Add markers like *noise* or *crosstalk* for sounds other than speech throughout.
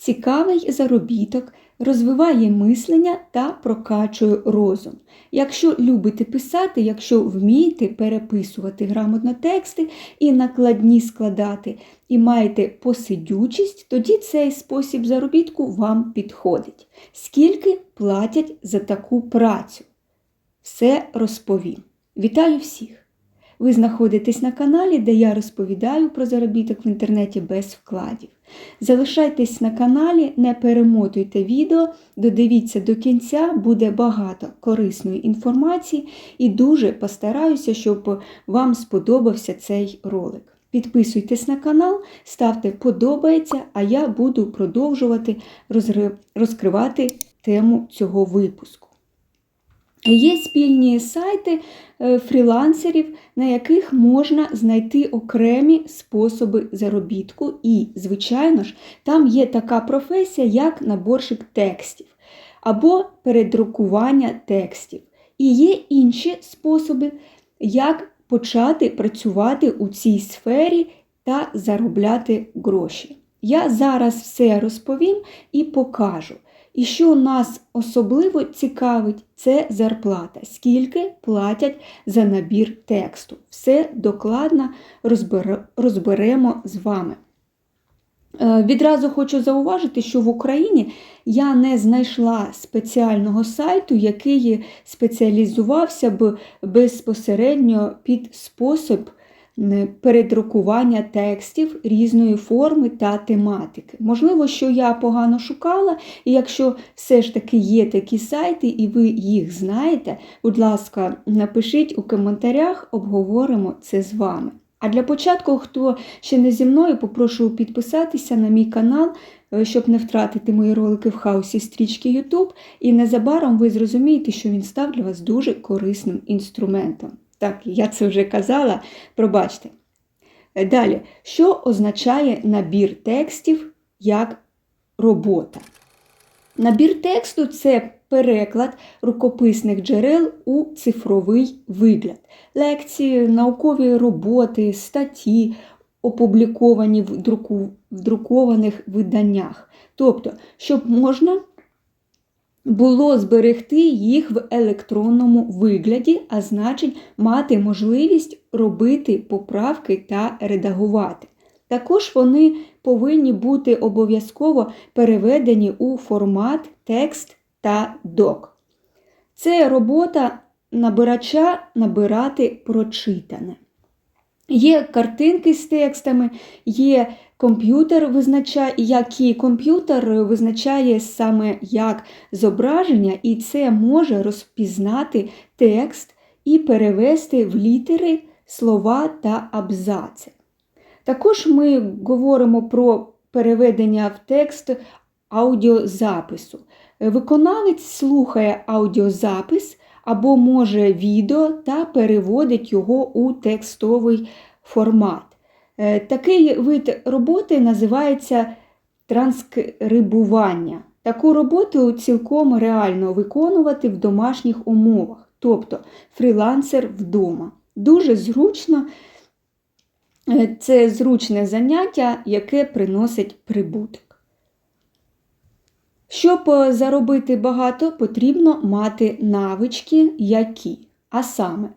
цікавий заробіток, розвиває мислення та прокачує розум. Якщо любите писати, якщо вмієте переписувати грамотно тексти і накладні складати, і маєте посидючість, тоді цей спосіб заробітку вам підходить. Скільки платять за таку працю? Все розповім. Вітаю всіх! Ви знаходитесь на каналі, де я розповідаю про заробіток в інтернеті без вкладів. Залишайтесь на каналі, не перемотуйте відео, додивіться до кінця, буде багато корисної інформації і дуже постараюся, щоб вам сподобався цей ролик. Підписуйтесь на канал, ставте подобається, а я буду продовжувати розкривати тему цього випуску. Є спільні сайти е, фрілансерів, на яких можна знайти окремі способи заробітку. І, звичайно ж, там є така професія, як наборщик текстів або передрукування текстів. І є інші способи, як почати працювати у цій сфері та заробляти гроші. Я зараз все розповім і покажу. І що нас особливо цікавить, це зарплата. Скільки платять за набір тексту. Все докладно розберемо з вами. Е, відразу хочу зауважити, що в Україні я не знайшла спеціального сайту, який спеціалізувався б безпосередньо під спосіб передрукування текстів різної форми та тематики. Можливо, що я погано шукала, і якщо все ж таки є такі сайти, і ви їх знаєте, будь ласка, напишіть у коментарях, обговоримо це з вами. А для початку, хто ще не зі мною, попрошу підписатися на мій канал, е, щоб не втратити мої ролики в хаосі стрічки YouTube. І незабаром ви зрозумієте, що він став для вас дуже корисним інструментом. Так, я це вже казала, пробачте. Далі, що означає набір текстів як робота? Набір тексту це переклад рукописних джерел у цифровий вигляд. Лекції, наукові роботи, статті, опубліковані в друкованих виданнях. Тобто, щоб можна було зберегти їх в електронному вигляді, а значить, мати можливість робити поправки та редагувати. Також вони повинні бути обов'язково переведені у формат текст та док. Це робота набирача набирати прочитане. Є картинки з текстами, є комп'ютер визначає, який комп'ютер визначає саме як зображення, і це може розпізнати текст і перевести в літери слова та абзаци. Також ми говоримо про переведення в текст аудіозапису. Виконавець слухає аудіозапис або може відео та переводить його у текстовий формат. Е, такий вид роботи називається транскрибування. Таку роботу цілком реально виконувати в домашніх умовах, тобто фрілансер вдома. Дуже зручно, е, це зручне заняття, яке приносить прибуток. Щоб е, заробити багато, потрібно мати навички, які, а саме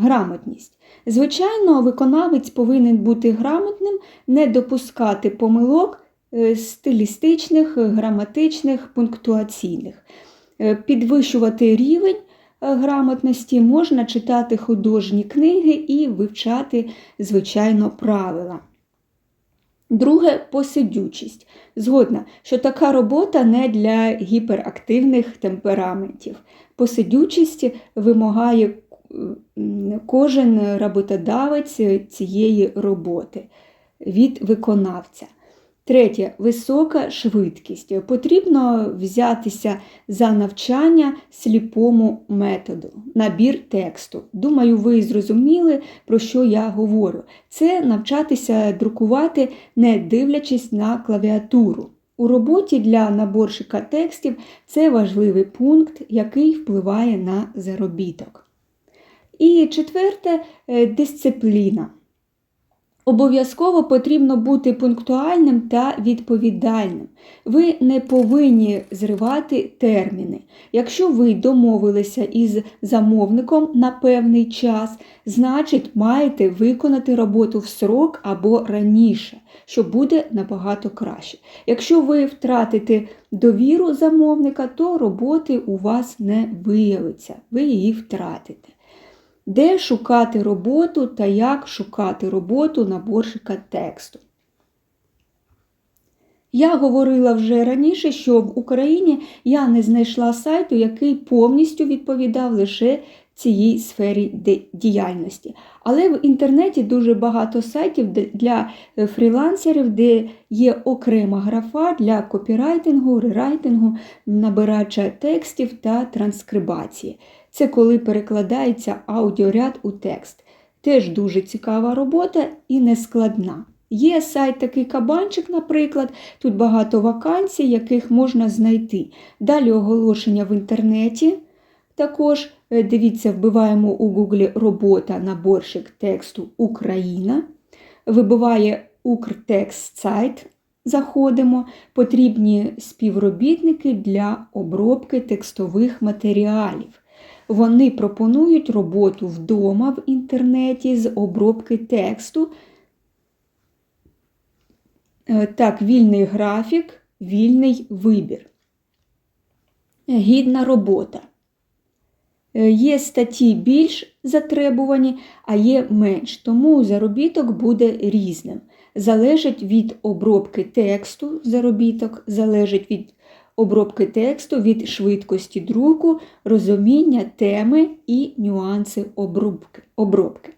грамотність. Звичайно, виконавець повинен бути грамотним, не допускати помилок е, стилістичних, граматичних, пунктуаційних. Е, підвищувати рівень грамотності можна читати художні книги і вивчати, звичайно, правила. Друге посидючість. Згодна, що така робота не для гіперактивних темпераментів. Посидючість вимагає кожен роботодавець цієї роботи від виконавця. Третє висока швидкість. Потрібно взятися за навчання сліпому методу, набір тексту. Думаю, ви зрозуміли, про що я говорю. Це навчатися друкувати, не дивлячись на клавіатуру. У роботі для наборщика текстів це важливий пункт, який впливає на заробіток. І четверте дисципліна. Обов'язково потрібно бути пунктуальним та відповідальним. Ви не повинні зривати терміни. Якщо ви домовилися із замовником на певний час, значить маєте виконати роботу в срок або раніше, що буде набагато краще. Якщо ви втратите довіру замовника, то роботи у вас не виявиться, ви її втратите де шукати роботу та як шукати роботу наборщика тексту. Я говорила вже раніше, що в Україні я не знайшла сайту, який повністю відповідав лише цій сфері діяльності. Але в інтернеті дуже багато сайтів для фрілансерів, де є окрема графа для копірайтингу, рерайтингу, набирача текстів та транскрибації це коли перекладається аудіоряд у текст. Теж дуже цікава робота і нескладна. Є сайт такий кабанчик, наприклад, тут багато вакансій, яких можна знайти. Далі оголошення в інтернеті. Також, е, дивіться, вбиваємо у Гуглі робота наборщик тексту Україна. Вибиває Укртекст сайт. Заходимо, потрібні співробітники для обробки текстових матеріалів. Вони пропонують роботу вдома в інтернеті з обробки тексту. Е, так, вільний графік, вільний вибір. Гідна робота. Е, є статті більш затребувані, а є менш, тому заробіток буде різним. Залежить від обробки тексту, заробіток, залежить від обробки тексту від швидкості друку, розуміння теми і нюанси обробки. обробки.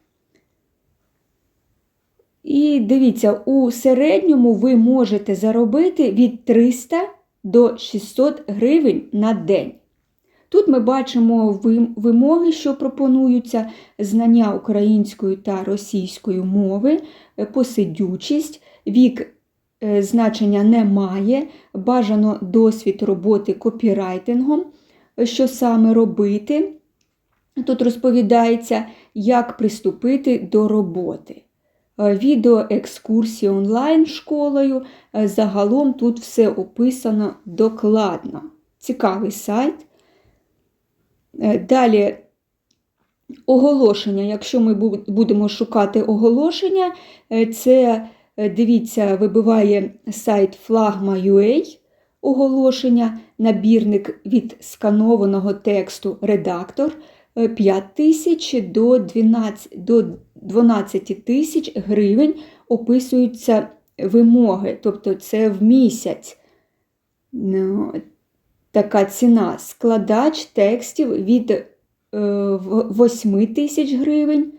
І дивіться, у середньому ви можете заробити від 300 до 600 гривень на день. Тут ми бачимо вимоги, що пропонуються знання української та російської мови, посидючість, вік Е, значення немає, бажано досвід роботи копірайтингом, що саме робити. Тут розповідається, як приступити до роботи. Е, відео екскурсії онлайн школою. Е, загалом тут все описано докладно. Цікавий сайт. Далі оголошення. Якщо ми будемо шукати оголошення, це Е, дивіться, вибиває сайт Flagma.ua оголошення, набірник від сканованого тексту редактор 5 е, тисяч до 12 до 12 тисяч гривень описуються вимоги, тобто це в місяць. Така ціна. Складач текстів від 8 е, тисяч гривень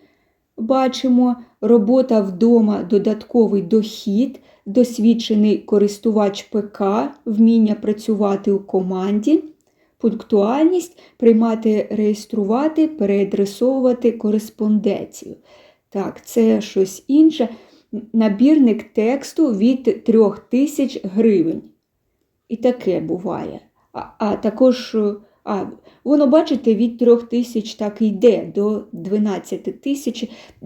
бачимо робота вдома, додатковий дохід, досвідчений користувач ПК, вміння працювати у команді, пунктуальність, приймати, реєструвати, переадресовувати кореспонденцію. Так, це щось інше. Набірник тексту від 3000 гривень. І таке буває. А, а також а, Воно, бачите, від 3 тисяч так і йде до 12 тисяч.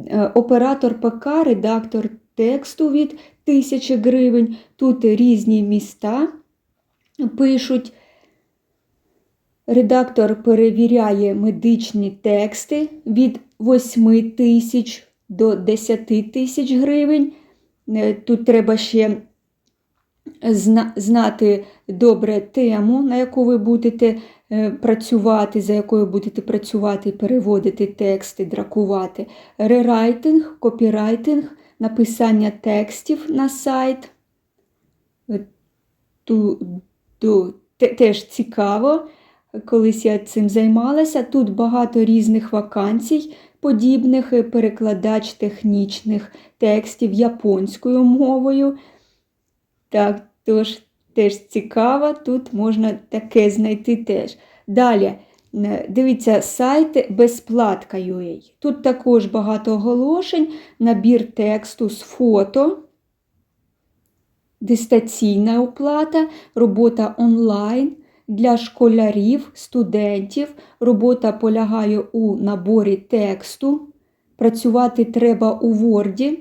Е, оператор ПК, редактор тексту від 1000 гривень. Тут різні міста пишуть. Редактор перевіряє медичні тексти від 8 тисяч до 10 тисяч гривень. Е, тут треба ще знати добре тему, на яку ви будете е, працювати, за якою будете працювати, переводити тексти, дракувати. Рерайтинг, копірайтинг, написання текстів на сайт. Е, ту, Теж цікаво, колись я цим займалася. Тут багато різних вакансій, подібних е, перекладач технічних текстів японською мовою. Так, тож теж цікаво, тут можна таке знайти теж. Далі, дивіться, сайт безплатка.ua. Тут також багато оголошень, набір тексту з фото, дистанційна оплата, робота онлайн. Для школярів, студентів робота полягає у наборі тексту. Працювати треба у Word,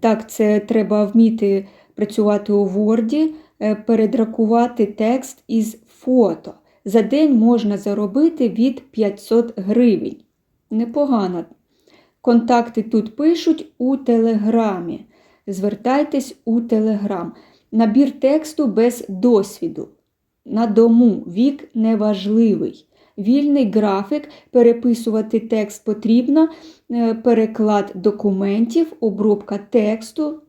Так, це треба вміти працювати у Word, е, передракувати текст із фото. За день можна заробити від 500 гривень. Непогано. Контакти тут пишуть у Телеграмі. Звертайтесь у Телеграм. Набір тексту без досвіду. На дому вік неважливий. Вільний графік, переписувати текст потрібно, е, переклад документів, обробка тексту,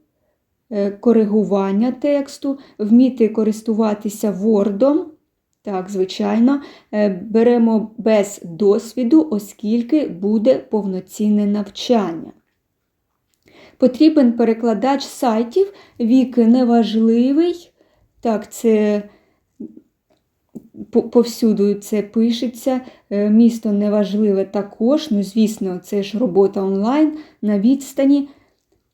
коригування тексту, вміти користуватися Word. Так, звичайно, Е, беремо без досвіду, оскільки буде повноцінне навчання. Потрібен перекладач сайтів, вік неважливий. Так, це повсюду це пишеться. Е, Місто неважливе також. Ну, звісно, це ж робота онлайн на відстані.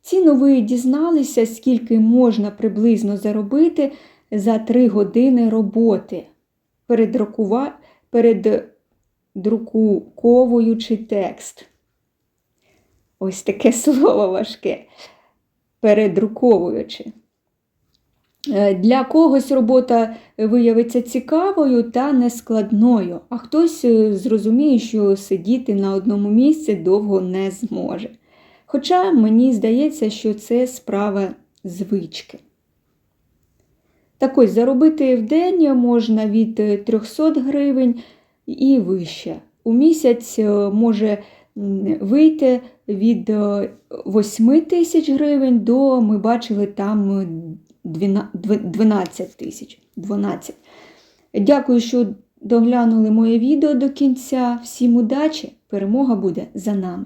Ціну ви дізналися, скільки можна приблизно заробити за 3 години роботи, передруковуючи текст. Ось таке *laughs* слово важке. Передруковуючи. Е, Для когось робота виявиться цікавою та нескладною, а хтось е, зрозуміє, що сидіти на одному місці довго не зможе. Хоча мені здається, що це справа звички. Так ось заробити в день можна від е, 300 гривень і вище. У місяць е, може вийти від е, 8 тисяч гривень до, ми бачили, там е, 12 12 тисяч. 12. Дякую, що доглянули моє відео до кінця. Всім удачі! Перемога буде за нами!